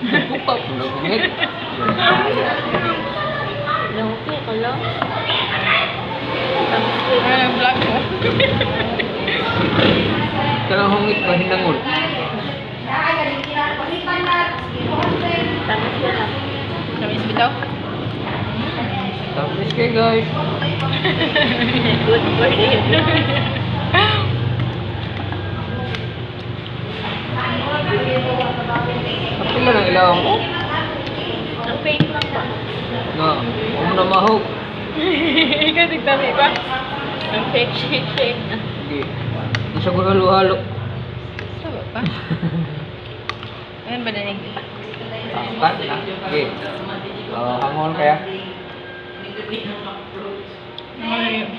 Pupap na gumit. Lungki ko lang. Ano yung vlog mo? Kanang hungit pa hinangol. Tapos ko lang. Kamis bitaw? Tapos kayo guys. Good for. Kapila lang ilaw mo. Ang fake lang ba? Na, huwag mo na mahog. Ikaw tigtami ba? Ang fake shake shake na. Sige. Hindi siya ko halo-halo. Saba pa? Ano ba na yung Angkat na. Sige. Oh, hangon kaya. Ay,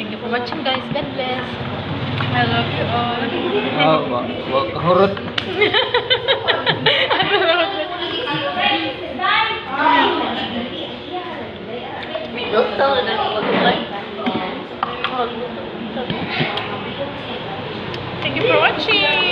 Thank you for watching guys. God bless. I love you all. Ah, oh, wag wag hurot. Don't tell her that what it's like. Thank you for watching.